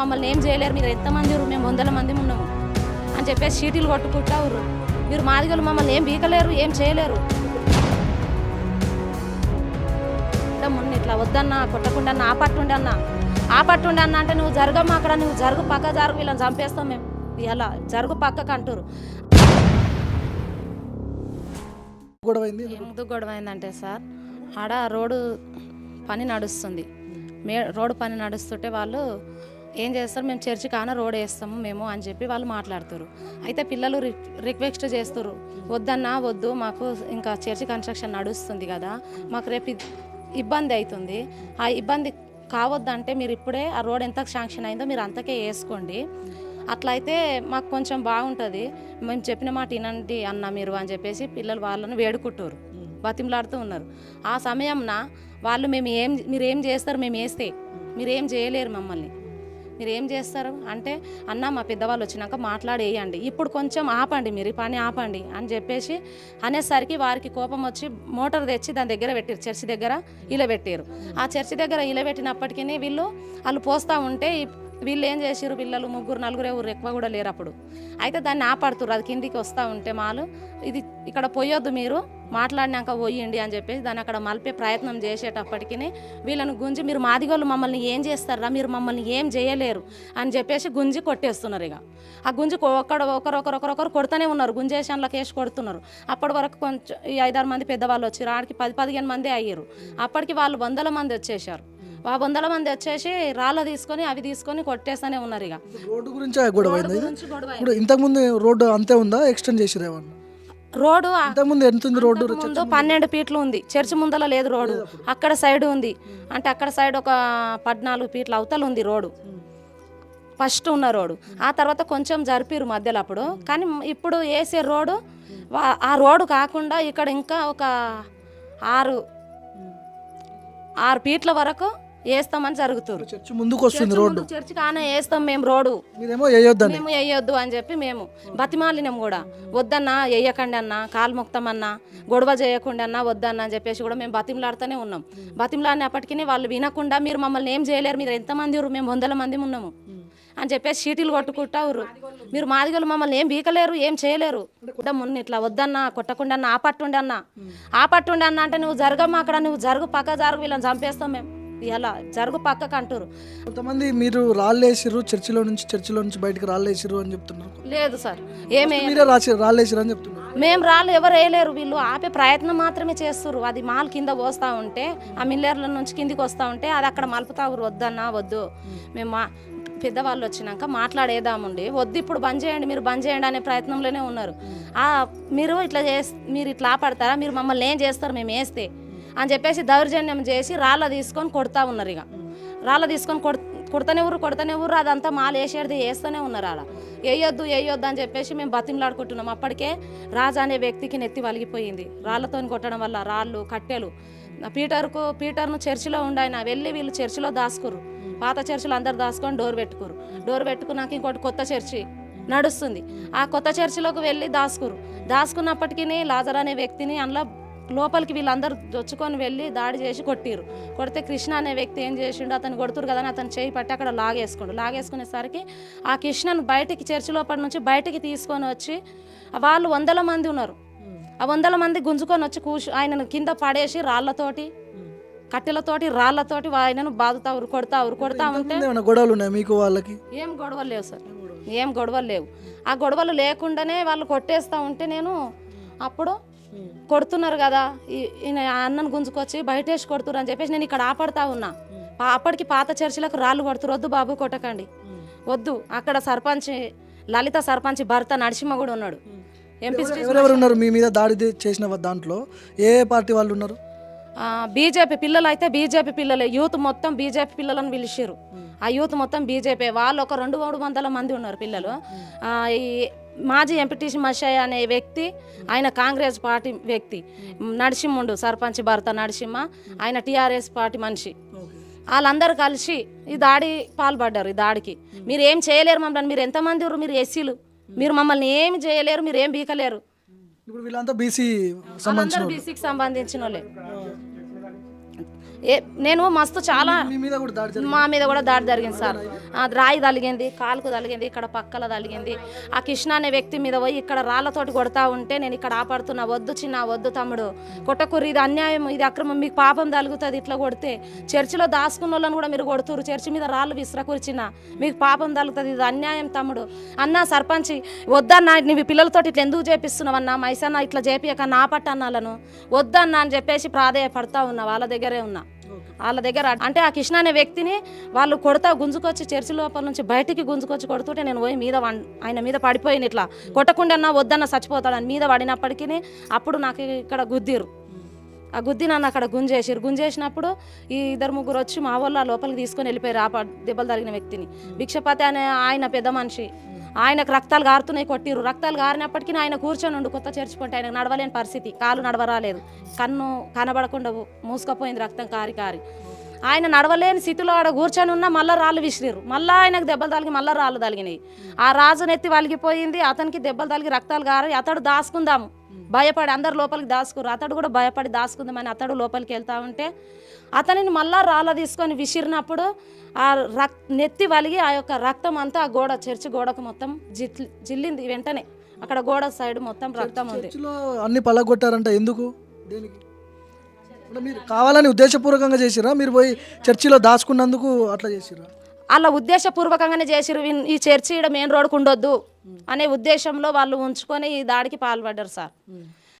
మమ్మల్ని ఏం చేయలేరు. మీరు ఎంతమంది? మేము వందల మంది ఉన్నాము. అని చెప్పేసి చీటీలు కొట్టుకుంటా ఉర్రు. మీరు మాదిగలు మమ్మల్ని ఏం బీకలేరు ఏం చేయలేరు. ఇట్లా మొన్న ఇట్లా వద్దన్నా కొట్టకుండా అన్న ఆ పట్టుండి అన్న. ఆ పట్టుండి అన్న అంటే నువ్వు జరగమ్మా అక్కడ నువ్వు జరుగు పక్క జరుగు వీళ్ళని చంపేస్తాం మేము. ఇలా జరుగు పక్కకు అంటారు ఎందుకు? గొడవ అయిందంటే సార్ ఆడ రోడ్డు పని నడుస్తుంది. మే రోడ్డు పని నడుస్తుంటే వాళ్ళు ఏం చేస్తారు? మేము చర్చి కాన రోడ్ వేస్తాము మేము అని చెప్పి వాళ్ళు మాట్లాడుతారు. అయితే పిల్లలు రిక్వెస్ట్ చేస్తారు వద్దన్నా వద్దు మాకు ఇంకా చర్చి కన్స్ట్రక్షన్ నడుస్తుంది కదా మాకు రేపు ఇబ్బంది అవుతుంది ఆ ఇబ్బంది కావద్దంటే మీరు ఇప్పుడే ఆ రోడ్ ఎంత శాంక్షన్ అయిందో మీరు అంతకే వేసుకోండి. అట్లయితే మాకు కొంచెం బాగుంటుంది. మేము చెప్పిన మాట వినండి అన్న మీరు అని చెప్పేసి పిల్లలు వాళ్ళని వేడుకుంటారు. బతిమలాడుతూ ఉన్నారు. ఆ సమయంన వాళ్ళు మేము ఏం మీరు ఏం చేస్తారు? మేము వేస్తే. మీరు ఏం చేయలేరు మమ్మల్ని. మీరు ఏం చేస్తారు? అంటే అన్న మా పెద్దవాళ్ళు వచ్చినాక మాట్లాడేయండి. ఇప్పుడు కొంచెం ఆపండి మీరు ఈ పని ఆపండి అని చెప్పేసి అనేసరికి వారికి కోపం వచ్చి మోటార్ తెచ్చి దాని దగ్గర పెట్టారు చర్చి దగ్గర ఇలా పెట్టారు. ఆ చర్చి దగ్గర ఇలా పెట్టినప్పటికీ వీళ్ళు వాళ్ళు పోస్తూ ఉంటే వీళ్ళు ఏం చేసారు పిల్లలు ముగ్గురు నలుగురు ఎవరు ఎక్కువ కూడా లేరు అప్పుడు. అయితే దాన్ని ఆపడుతున్నారు అది కిందికి వస్తూ ఉంటే మాలు ఇది ఇక్కడ పోయొద్దు మీరు మాట్లాడినాక పోయండి అని చెప్పేసి దాన్ని అక్కడ మలిపే ప్రయత్నం చేసేటప్పటికి వీళ్ళని గుంజి మీరు మాదిగోళ్ళు మమ్మల్ని ఏం చేస్తారా? మీరు మమ్మల్ని ఏం చేయలేరు? అని చెప్పేసి గుంజి కొట్టేస్తున్నారు ఇక. ఆ గుంజి ఒక్కడ ఒకరు ఒకరు ఒకరు ఒకరు కొడుతూనే ఉన్నారు. గుంజేషన్లకు వేసి కొడుతున్నారు. అప్పటి వరకు కొంచెం ఈ ఐదారు మంది పెద్దవాళ్ళు వచ్చారు. ఆడికి పది పదిహేను మంది అయ్యారు. అప్పటికి వాళ్ళు వందల మంది వచ్చేసారు ఆ వందల మంది వచ్చేసి రాళ్ళ తీసుకొని అవి తీసుకొని కొట్టేస్తూనే ఉన్నారు ఇక. రోడ్డు గురించి గొడవ ఇంతకుముందు రోడ్డు అంతే ఉందా? ఎక్స్టెండ్ చేసిరు ఏమన్నా? రోడ్డు ఎంత ఉంది రోడ్డు ముందు? పన్నెండు ఫీట్లు ఉంది. చర్చి ముందల లేదు రోడ్డు. అక్కడ సైడ్ ఉంది. అంటే అక్కడ సైడ్ ఒక పద్నాలుగు ఫీట్ల అవతల ఉంది రోడ్డు. ఫస్ట్ ఉన్న రోడ్డు. ఆ తర్వాత కొంచెం జరిపిరు మధ్యలో అప్పుడు. కానీ ఇప్పుడు వేసే రోడ్డు ఆ రోడ్డు కాకుండా ఇక్కడ ఇంకా ఒక ఆరు ఆరు ఫీట్ల వరకు వేస్తామని జరుగుతుంది. చర్చి ముందుకు వస్తుంది రోడ్డు. చర్చి కానే వేస్తాం మేము రోడ్డు. మీరేమో వేయొద్దని మేము వేయొద్దు అని చెప్పి మేము బతిమాలినాం కూడా. వద్దన్నా వేయకండి అన్న కాలు మొక్తామన్నా గొడవ చేయకుండా అన్నా వద్దన్నా అని చెప్పేసి కూడా మేము బతిమలాడుతూనే ఉన్నాం. బతిమలాడినప్పటికీ వాళ్ళు వినకుండా మీరు మమ్మల్ని ఏం చేయలేరు మీరు ఎంతమంది మేము వందల మంది ఉన్నాము అని చెప్పేసి చీటీలు కొట్టుకుంటా ఉర్రు మీరు మాదిగలు మమ్మల్ని ఏం బీకలేరు ఏం చేయలేరు. మొన్న ఇట్లా వద్దన్నా కొట్టకుండా అన్న ఆ పట్టుండి అన్న ఆ పట్టుండి అన్న అంటే నువ్వు జరగమ్మా అక్కడ నువ్వు జరుగు పక్క జరుగు వీళ్ళని చంపేస్తాం మేము. ఇలా జరుగు పక్కకు అంటారు కొంతమంది మీరు రాళ్ళు వేసిర్రు చర్చిలో నుంచి చర్చిలో నుంచి బయటకు రాళ్ళు వేసిర్రు అని చెప్తున్నారు. లేదు సార్. ఏమే మీరే రాసి అని చెప్తున్నారు. మేము రాళ్ళు ఎవరు వేయలేరు. వీళ్ళు ఆపే ప్రయత్నం మాత్రమే చేస్తారు అది మాల్ కింద పోస్తూ ఉంటే ఆ మిల్లర్ల నుంచి కిందికి వస్తూ ఉంటే అది అక్కడ మలుపుతా వద్దన్నా వద్దు. మేము మా పెద్దవాళ్ళు వచ్చినాక మాట్లాడేదామండి. వద్దు ఇప్పుడు బంద్ చేయండి మీరు బంద్ చేయండి అనే ప్రయత్నంలోనే ఉన్నారు. మీరు ఇట్లా చేస్ మీరు ఇట్లా ఆపడతారా? మీరు మమ్మల్ని ఏం చేస్తారు? మేము వేస్తే. అని చెప్పేసి దౌర్జన్యం చేసి రాళ్ళ తీసుకొని కొడతా ఉన్నారు ఇక. రాళ్ళ తీసుకొని కొడు కొడతానే ఊరు కొడతానే ఊరు అదంతా మాలు వేసేది వేస్తూనే ఉన్నారు అలా వేయొద్దు వేయొద్దు అని చెప్పేసి మేము బతిమలాడుకుంటున్నాం. అప్పటికే రాజా అనే వ్యక్తికి నెత్తి వలిగిపోయింది. రాళ్ళతో కొట్టడం వల్ల రాళ్ళు కట్టెలు పీటర్కు పీటర్ను చర్చిలో ఉండాయన వెళ్ళి వీళ్ళు చర్చిలో దాసుకురు పాత చర్చిలో అందరు దాచుకొని డోర్ పెట్టుకురు డోర్ పెట్టుకున్నాక ఇంకోటి కొత్త చర్చి నడుస్తుంది. ఆ కొత్త చర్చిలోకి వెళ్ళి దాసుకురు దాసుకున్నప్పటికీ లాజర్ అనే వ్యక్తిని అందులో లోపలికి వీళ్ళందరూ దొచ్చుకొని వెళ్ళి దాడి చేసి కొట్టిరు కొడితే కృష్ణ అనే వ్యక్తి ఏం చేసిండు అతను కొడుతురు కదా అని అతను చేయి పట్టి అక్కడ లాగేసుకుండు. లాగేసుకునేసరికి ఆ కృష్ణను బయటికి చర్చి లోపల నుంచి బయటికి తీసుకొని వచ్చి వాళ్ళు వందల మంది ఉన్నారు. ఆ వందల మంది గుంజుకొని వచ్చి కూర్చు ఆయనను కింద పడేసి రాళ్ళతోటి కట్టెలతోటి రాళ్ళతోటి ఆయనను బాదుతా ఉరు కొడతా ఉరు కొడతా ఉంటే గొడవలు ఉన్నాయి మీకు వాళ్ళకి? ఏం గొడవలు లేవు సార్. ఏం గొడవలు లేవు. ఆ గొడవలు లేకుండానే వాళ్ళు కొట్టేస్తూ ఉంటే నేను అప్పుడు కొడుతున్నారు కదా. ఈయన అన్నను గుంజుకొచ్చి బయటేసి కొడుతున్నారు అని చెప్పేసి నేను ఇక్కడ ఆపడతా ఉన్నా. అప్పటికి పాత చర్చిలకు రాళ్ళు కొడుతురు. వద్దు బాబు కొట్టకండి. వద్దు. అక్కడ సర్పంచ్ లలిత సర్పంచ్ భర్త నరసింహ కూడా ఉన్నాడు. ఎంపీ ఎవరెవరు ఉన్నారు? మీ మీద దాడి చేసిన దాంట్లో ఏ పార్టీ వాళ్ళు ఉన్నారు? బీజేపీ పిల్లలు అయితే బీజేపీ పిల్లలే. యూత్ మొత్తం బీజేపీ పిల్లలను పిలిచారు ఆ యూత్ మొత్తం బీజేపీ వాళ్ళు ఒక రెండు మూడు వందల మంది ఉన్నారు పిల్లలు. ఈ మాజీ ఎంపీటీసీ మషయ్య అనే వ్యక్తి ఆయన కాంగ్రెస్ పార్టీ వ్యక్తి. నరసింహుండు సర్పంచ్ భర్త నరసింహ ఆయన టీఆర్ఎస్ పార్టీ మనిషి. వాళ్ళందరూ కలిసి ఈ దాడి పాల్పడ్డారు ఈ దాడికి. మీరు ఏం చేయలేరు మమ్మల్ని మీరు ఎంతమంది ఉన్నారు మీరు ఎస్సీలు. మీరు మమ్మల్ని ఏమి చేయలేరు మీరు ఏం బీకలేరు. ఇప్పుడు వీళ్ళంతా బీసీ సంబంధించిన అందరూ బీసీకి సంబంధించిన వాళ్ళే. నేను మస్తు చాలా మీ మీద కూడా దాడి జరిగింది. మా మీద కూడా దాడి జరిగింది సార్. ఆ రాయి తలిగింది కాలుకు తలిగింది ఇక్కడ పక్కల తలిగింది. ఆ కృష్ణ అనే వ్యక్తి మీద పోయి ఇక్కడ రాళ్ళతోటి కొడతా ఉంటే నేను ఇక్కడ ఆపడుతున్నా. వద్దు చిన్న వద్దు తమ్ముడు. కొట్టకుర్రి ఇది అన్యాయం ఇది అక్రమం మీకు పాపం తలుగుతుంది ఇట్లా కొడితే. చర్చిలో దాచుకున్న వాళ్ళని కూడా మీరు కొడుతురు చర్చి మీద రాళ్ళు విసిరకూర్చిన మీకు పాపం తలుగుతుంది ఇది అన్యాయం తమ్ముడు. అన్న సర్పంచ్ వద్దన్నా నీవి పిల్లలతోటి ఇట్లా ఎందుకు చేపిస్తున్నావు అన్న మైసన్న ఇట్లా చేపియక నా పట్టు అన్నాలను వద్దన్నా అని చెప్పేసి ప్రాధేయపడతా ఉన్నా వాళ్ళ దగ్గరే ఉన్నా. వాళ్ళ దగ్గర అంటే ఆ కృష్ణ అనే వ్యక్తిని వాళ్ళు కొడతా గుంజుకొచ్చి చర్చి లోపల నుంచి బయటికి గుంజుకొచ్చి కొడుతుంటే నేను పోయి మీద ఆయన మీద పడిపోయిన ఇట్లా. కొట్టకుండా వద్దన్న చచ్చిపోతాడని మీద పడినప్పటికీ అప్పుడు నాకు ఇక్కడ గుద్దిరు ఆ గుద్ది నన్ను అక్కడ గుంజేసారు గుంజేసినప్పుడు ఈ ఇద్దరు ముగ్గురు వచ్చి మా వాళ్ళు ఆ లోపలికి తీసుకొని వెళ్ళిపోయారు. ఆ దెబ్బలు తరిగిన వ్యక్తిని. భిక్షపతి అనే ఆయన పెద్ద మనిషి. ఆయనకు రక్తాలు గారుతున్నాయి కొట్టిరు రక్తాలు గారినప్పటికీ ఆయన కూర్చొని ఉండు కొత్త చేర్చుకుంటే ఆయన నడవలేని పరిస్థితి. కాలు నడవరాలేదు. కన్ను కనబడకుండా మూసుకపోయింది రక్తం కారి కారి. ఆయన నడవలేని స్థితిలో ఆడ కూర్చొని ఉన్న మళ్ళీ రాళ్ళు విసిరిరు. మళ్ళీ ఆయనకు దెబ్బలు తలిగి మళ్ళీ రాళ్ళు తలిగినాయి ఆ రాజు నెత్తి వలిగిపోయింది అతనికి దెబ్బలు తలిగి రక్తాలు గారి అతడు దాచుకుందాము భయపడి అందరు లోపలికి దాచుకురు అతడు కూడా భయపడి దాచుకుందామని అతడు లోపలికి వెళ్తా ఉంటే అతనిని మళ్ళా రాళ్ళ తీసుకొని విసిరినప్పుడు ఆ రక్ నెత్తి వలిగి ఆ యొక్క రక్తం అంతా ఆ గోడ చర్చి గోడకు మొత్తం జిల్లింది వెంటనే. అక్కడ గోడ సైడ్ మొత్తం రక్తం ఉంది. అన్ని పలగొట్టారంట ఎందుకు? మీరు కావాలని ఉద్దేశపూర్వకంగా చేసిరా మీరు పోయి చర్చిలో దాచుకున్నందుకు అట్లా చేసిరా వాళ్ళ ఉద్దేశపూర్వకంగానే చేసిరు ఈ చర్చి ఈడ మెయిన్ రోడ్కు ఉండొద్దు అనే ఉద్దేశంలో వాళ్ళు ఉంచుకొని ఈ దాడికి పాల్పడ్డారు సార్.